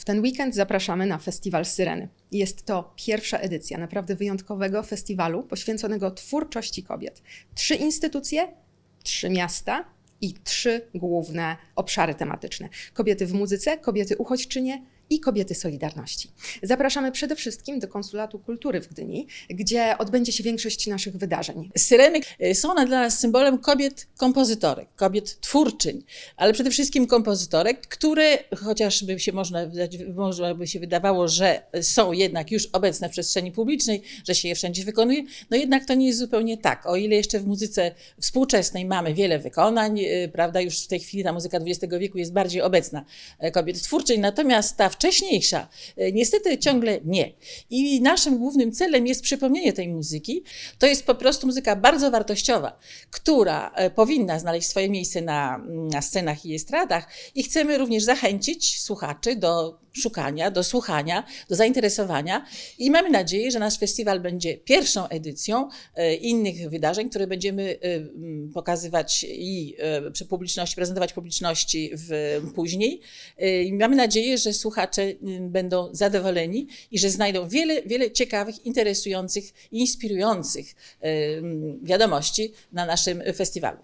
w ten weekend zapraszamy na festiwal Syreny. Jest to pierwsza edycja naprawdę wyjątkowego festiwalu poświęconego twórczości kobiet. Trzy instytucje, trzy miasta i trzy główne obszary tematyczne: kobiety w muzyce, kobiety uchodźczynie i kobiety Solidarności. Zapraszamy przede wszystkim do Konsulatu Kultury w Gdyni, gdzie odbędzie się większość naszych wydarzeń. Syreny y, są one dla nas symbolem kobiet kompozytorek, kobiet twórczyń, ale przede wszystkim kompozytorek, które chociażby się można, można by się wydawało, że są jednak już obecne w przestrzeni publicznej, że się je wszędzie wykonuje, no jednak to nie jest zupełnie tak. O ile jeszcze w muzyce współczesnej mamy wiele wykonań, y, prawda, już w tej chwili ta muzyka XX wieku jest bardziej obecna e, kobiet twórczyń, natomiast ta wcześniejsza e, niestety ciągle nie. I naszym głównym celem jest przypomnienie tej muzyki. To jest po prostu muzyka bardzo wartościowa, która e, powinna znaleźć swoje miejsce na, na scenach i estradach i chcemy również zachęcić słuchaczy do szukania, do słuchania, do zainteresowania i mamy nadzieję, że nasz festiwal będzie pierwszą edycją e, innych wydarzeń, które będziemy e, pokazywać i e, przy publiczności, prezentować publiczności w, później. I mamy nadzieję, że słuchacze będą zadowoleni i że znajdą wiele, wiele ciekawych, interesujących i inspirujących wiadomości na naszym festiwalu.